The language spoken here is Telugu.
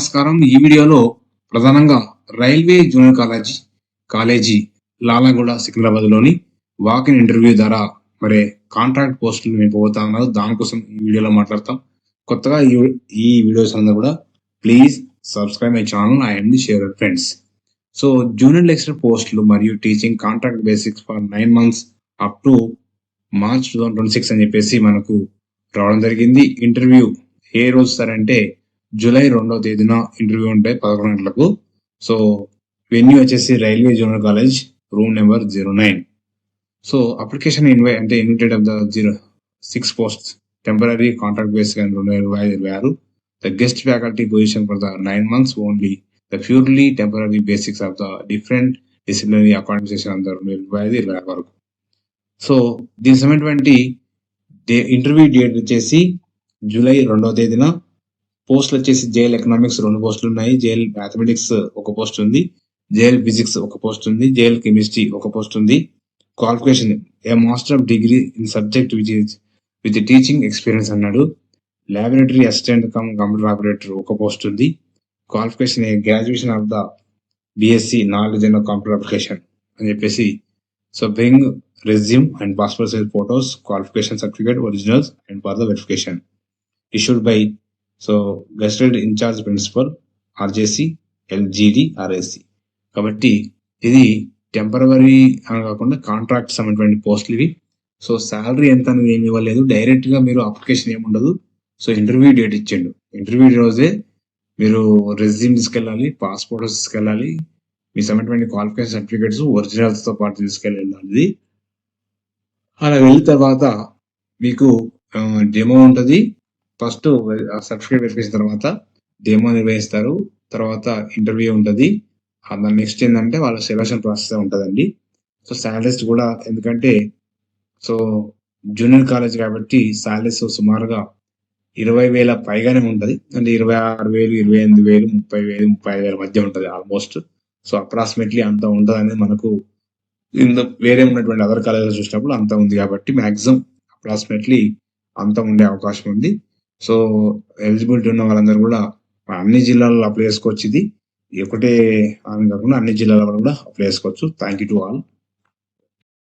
నమస్కారం. ఈ వీడియోలో ప్రధానంగా railway junior college college Lalaguda సికింద్రాబాద్లోని walk in interview ద్వారా మరి కాంట్రాక్ట్ పోస్టులు మేము పోతా ఉన్నారు. దానికోసం ఈ వీడియోలో మాట్లాడతాం. కొత్తగా ఈ ఈ వీడియోస్ అందరూ కూడా please subscribe my channel and share friends. So junior lecturer పోస్టులు మరియు teaching contract basics for nine months up to March two thousand twenty six అని చెప్పేసి మనకు రావడం జరిగింది. ఇంటర్వ్యూ ఏ రోజు సార్ అంటే జూలై రెండవ తేదీన ఇంటర్వ్యూ ఉంటాయి పదకొండు గంటలకు. సో వెన్యూ వచ్చేసి railway junior college room number zero nine. So application ఇన్వై అంటే invited of the zero six post temporary contract base కానీ రెండు వేల ఇరవై ఐదు ఇరవై ఆరు. The guest faculty position for the nine months only. The purely temporary basics of the different disciplinary accommodation అంతా రెండు వేల ఇరవై ఐదు ఇరవై ఆరు వరకు. సో దీనికి సంబంధించినటువంటి ఇంటర్వ్యూ డేట్ వచ్చేసి జూలై రెండవ తేదీన పోస్టులు వచ్చేసి జేఎల్ ఎకనామిక్స్ రెండు పోస్టులు ఉన్నాయి. జేఎల్ మ్యాథమెటిక్స్ ఒక పోస్ట్ ఉంది. జేఎల్ ఫిజిక్స్ ఒక పోస్ట్ ఉంది. జేఎల్ కెమిస్ట్రీ ఒక పోస్ట్ ఉంది. Qualification a master of degree in subject which is with teaching experience అన్నాడు. Laboratory assistant cum computer operator ఒక పోస్ట్ ఉంది. Qualification a graduation of the BSc knowledge and computer application అని చెప్పేసి. So bring resume and passport size photos qualification certificate originals and for the verification. Issued by so gazetted in charge principal RJC LGD RSC కాబట్టి ఇది టెంపరవరీ అని కాకుండా కాంట్రాక్ట్ సంబంధించిన పోస్టులు ఇవి. సో శాలరీ ఎంత అనేది ఏమి ఇవ్వలేదు. డైరెక్ట్గా మీరు అప్లికేషన్ ఏమి ఉండదు. సో ఇంటర్వ్యూ డేట్ ఇచ్చిండు ఇంటర్వ్యూ రోజే మీరు రెజ్యూమ్ తీసుకెళ్ళాలి పాస్పోర్ట్ తీసుకెళ్ళాలి మీ సంబంధించిన క్వాలిఫికేషన్ సర్టిఫికేట్స్ ఒరిజినల్స్తో పాటు తీసుకెళ్ళాలి అలా వెళ్ళిన తర్వాత మీకు డెమో ఉంటుంది. ఫస్ట్ సర్టిఫికేట్ వెరిఫికేషన్ తర్వాత డెమో నిర్వహిస్తారు తర్వాత ఇంటర్వ్యూ ఉంటుంది. దాని నెక్స్ట్ ఏంటంటే వాళ్ళ సెలక్షన్ ప్రాసెస్ ఉంటుందండి. సో శాలరీస్ కూడా ఎందుకంటే సో జూనియర్ కాలేజ్ కాబట్టి శాలరీస్ సుమారుగా ఇరవై వేల పైగానే ఉంటుంది. అంటే ఇరవై ఆరు వేలు ఇరవై ఎనిమిది వేలు ముప్పై వేలు ముప్పై ఐదు వేల మధ్య ఉంటుంది ఆల్మోస్ట్ సో అప్రాక్సిమేట్లీ అంత ఉంటుంది అనేది మనకు వేరే ఉన్నటువంటి అదర్ కాలేజెస్ చూసినప్పుడు అంత ఉంది కాబట్టి మ్యాక్సిమం అప్రాక్సిమేట్లీ అంత ఉండే అవకాశం ఉంది. సో ఎలిజిబిలిటీ ఉన్న వాళ్ళందరూ కూడా అన్ని జిల్లాల్లో అప్లై చేసుకోవచ్చు. ఇది ఒకటే అని కాకుండా అన్ని జిల్లాల వాళ్ళు కూడా అప్లై చేసుకోవచ్చు. Thank you to all